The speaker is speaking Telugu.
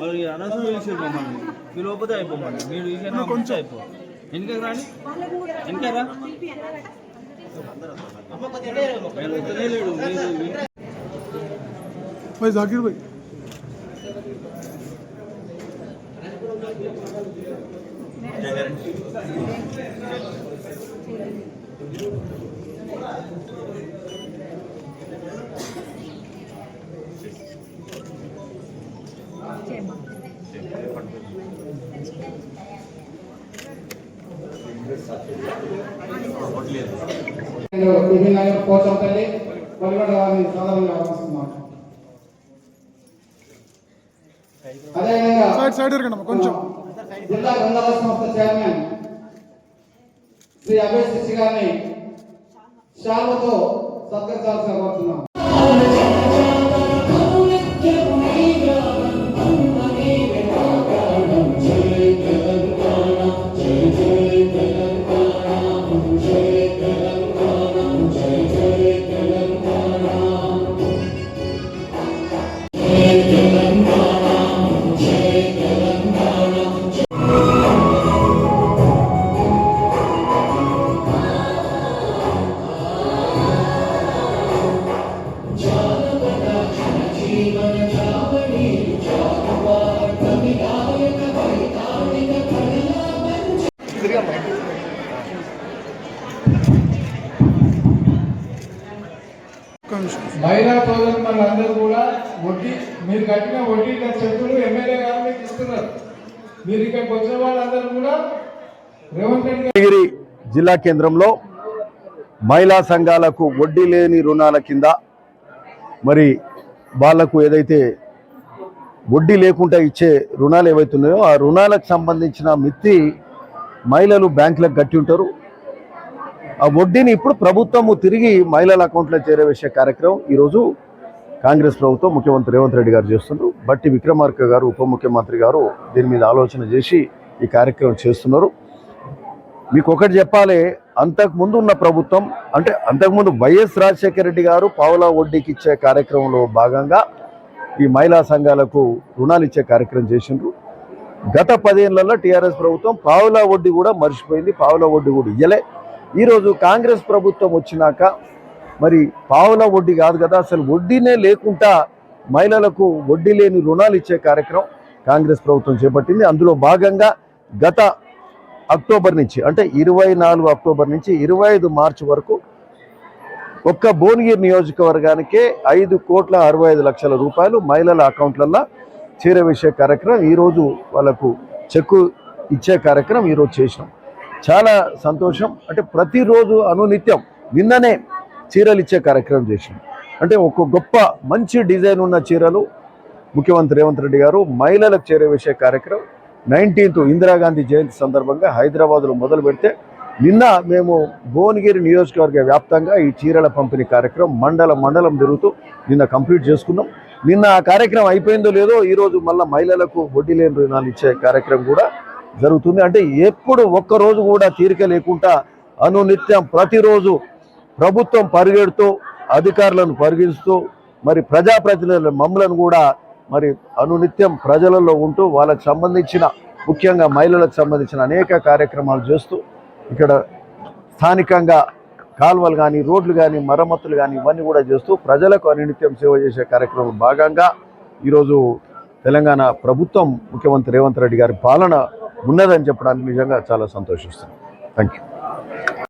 మరి అనవసరం పిలిచారు మమ్మల్ని పిలవకపోతే అయిపోమండి మీరు ఈసారి కొంచెం అయిపో వెనక రాని వెనక రా నేను వస్తనే లేడు మీరు भाई जाकिर भाई టిఫిన్ నగర్ పోచంపల్లి కొల్గొండ వారిని సోదరులు అదేవిధంగా సైడ్ సైడ్ కొంచెం. జిల్లా గ్రంథాల సంస్థ చైర్మన్ శ్రీ అభయ్ శిష్య గారిని శాల్వతో సత్కరించాల్సిన కోరుతున్నాం మహిళా కూడా వడ్డీ మీరు కట్టిన వడ్డీ చెక్కులు ఎమ్మెల్యే గారు మీకు ఇస్తున్నారు. మీరు ఇక్కడికి వచ్చిన వాళ్ళందరూ కూడా రేవంత్ రెడ్డి జిల్లా కేంద్రంలో మహిళా సంఘాలకు వడ్డీ లేని రుణాల కింద మరి వాళ్ళకు ఏదైతే వడ్డీ లేకుండా ఇచ్చే రుణాలు ఏవైతున్నాయో ఆ రుణాలకు సంబంధించిన మిత్తి మహిళలు బ్యాంకులకు కట్టి ఉంటారు. వడ్డీని ఇప్పుడు ప్రభుత్వము తిరిగి మహిళల అకౌంట్లో చేరవేసే కార్యక్రమం ఈరోజు కాంగ్రెస్ ప్రభుత్వం ముఖ్యమంత్రి రేవంత్ రెడ్డి గారు చేస్తున్నారు. బట్టి విక్రమార్క గారు ఉప ముఖ్యమంత్రి గారు దీని మీద ఆలోచన చేసి ఈ కార్యక్రమం చేస్తున్నారు. మీకు ఒకటి చెప్పాలి అంతకుముందు ఉన్న ప్రభుత్వం అంటే అంతకుముందు వైఎస్ రాజశేఖర రెడ్డి గారు పావులా వడ్డీకి ఇచ్చే కార్యక్రమంలో భాగంగా ఈ మహిళా సంఘాలకు రుణాలు ఇచ్చే కార్యక్రమం చేసిండ్రు. గత పదేళ్ళలో టీఆర్ఎస్ ప్రభుత్వం పావులా వడ్డీ కూడా మర్చిపోయింది పావులా వడ్డీ కూడా ఇయ్యలే. ఈరోజు కాంగ్రెస్ ప్రభుత్వం వచ్చినాక మరి పావుల వడ్డీ కాదు కదా అసలు వడ్డీనే లేకుండా మహిళలకు వడ్డీ లేని రుణాలు ఇచ్చే కార్యక్రమం కాంగ్రెస్ ప్రభుత్వం చేపట్టింది. అందులో భాగంగా గత అక్టోబర్ నుంచి అంటే ఇరవై నాలుగు అక్టోబర్ నుంచి ఇరవై ఐదు మార్చి వరకు ఒక్క భువనగిరి నియోజకవర్గానికే ఐదు కోట్ల అరవై ఐదు లక్షల రూపాయలు మహిళల అకౌంట్లలో చేరవేసే కార్యక్రమం. ఈరోజు వాళ్ళకు చెక్కు ఇచ్చే కార్యక్రమం ఈరోజు చేసినాం. చాలా సంతోషం. అంటే ప్రతిరోజు అనునిత్యం నిన్ననే చీరలు ఇచ్చే కార్యక్రమం చేసింది. అంటే ఒక గొప్ప మంచి డిజైన్ ఉన్న చీరలు ముఖ్యమంత్రి రేవంత్ రెడ్డి గారు మహిళలకు చేరవేసే కార్యక్రమం. నైన్టీన్త్ ఇందిరాగాంధీ జయంతి సందర్భంగా హైదరాబాద్లో మొదలు పెడితే నిన్న మేము భువనగిరి నియోజకవర్గ వ్యాప్తంగా ఈ చీరల పంపిణీ కార్యక్రమం మండల మండలం తిరుగుతూ నిన్న కంప్లీట్ చేసుకున్నాం. నిన్న ఆ కార్యక్రమం అయిపోయిందో లేదో ఈరోజు మళ్ళీ మహిళలకు వడ్డీ లేని రుణాలు ఇచ్చే కార్యక్రమం కూడా జరుగుతుంది. అంటే ఎప్పుడు ఒక్కరోజు కూడా తీరిక లేకుండా అనునిత్యం ప్రతిరోజు ప్రభుత్వం పరిగెడుతూ అధికారులను పరిగెడుస్తూ మరి ప్రజాప్రతినిధుల మమ్మలను కూడా మరి అనునిత్యం ప్రజలలో ఉంటూ వాళ్ళకు సంబంధించిన ముఖ్యంగా మహిళలకు సంబంధించిన అనేక కార్యక్రమాలు చేస్తూ ఇక్కడ స్థానికంగా కాల్వలు కానీ రోడ్లు కానీ మరమ్మతులు కానీ ఇవన్నీ కూడా చేస్తూ ప్రజలకు అనునిత్యం సేవ చేసే కార్యక్రమం భాగంగా ఈరోజు తెలంగాణ ప్రభుత్వం ముఖ్యమంత్రి రేవంత్ రెడ్డి గారి పాలన ఉన్నదని చెప్పడానికి నిజంగా చాలా సంతోషిస్తున్నాను థ్యాంక్ యూ